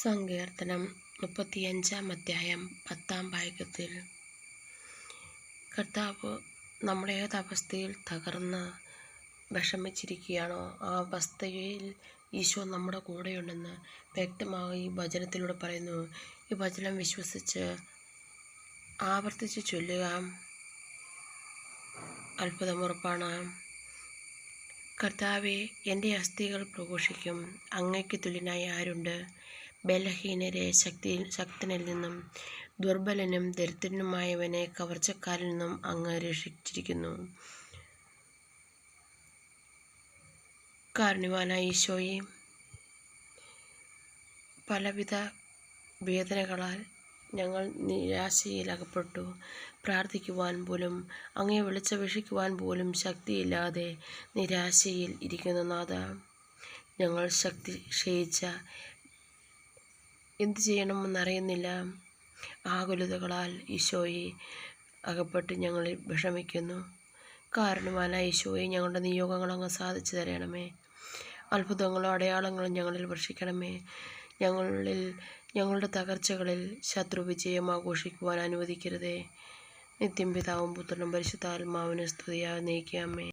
സങ്കീർത്തനം മുപ്പത്തിയഞ്ചാം അധ്യായം പത്താം ഭാഗ്യത്തിൽ കർത്താവ് നമ്മുടെ അവസ്ഥയിൽ തകർന്ന് വിഷമിച്ചിരിക്കുകയാണോ ആ അവസ്ഥയിൽ ഈശോ നമ്മുടെ കൂടെയുണ്ടെന്ന് വ്യക്തമായി വചനത്തിലൂടെ പറയുന്നു. ഈ വചനം വിശ്വസിച്ച് ആവർത്തിച്ച് ചൊല്ലുക. അത്ഭുതമുറപ്പാണ് കർത്താവെ എന്റെ അസ്ഥികൾ പ്രഘോഷിക്കും. അങ്ങയ്ക്ക് തുല്യനായി ആരുണ്ട്? ബലഹീനരെ ശക്തി ശക്തനിൽ നിന്നും ദുർബലനും ദരിദ്രനുമായവനെ കവർച്ചക്കാരിൽ നിന്നും അങ്ങ് രക്ഷിച്ചിരിക്കുന്നു. കാരുണ്യവാനായ ഈശോയെ പലവിധ വേദനകളാൽ ഞങ്ങൾ നിരാശയിൽ അകപ്പെട്ടു പ്രാർത്ഥിക്കുവാൻ പോലും അങ്ങയെ വിളിച്ചപേക്ഷിക്കുവാൻ പോലും ശക്തിയില്ലാതെ നിരാശയിൽ ഇരിക്കുന്ന നാഥ ഞങ്ങൾ ശക്തി ക്ഷയിച്ച എന്തു ചെയ്യണമെന്നറിയുന്നില്ല ആകുലതകളാൽ ഈശോയെ അകപ്പെട്ട് ഞങ്ങൾ വിഷമിക്കുന്നു. കാരണവാനായ ഈശോയെ ഞങ്ങളുടെ നിയോഗങ്ങൾ അങ്ങ് സാധിച്ചു തരണമേ. അത്ഭുതങ്ങളും അടയാളങ്ങളും ഞങ്ങളിൽ വർഷിക്കണമേ ഞങ്ങളിൽ ഞങ്ങളുടെ തകർച്ചകളിൽ ശത്രു വിജയം ആഘോഷിക്കുവാൻ അനുവദിക്കരുതേ. നിത്യം പിതാവും പുത്രനും പരിശുദ്ധാത്മാവിന് സ്തുതിയായി നയിക്കാമേ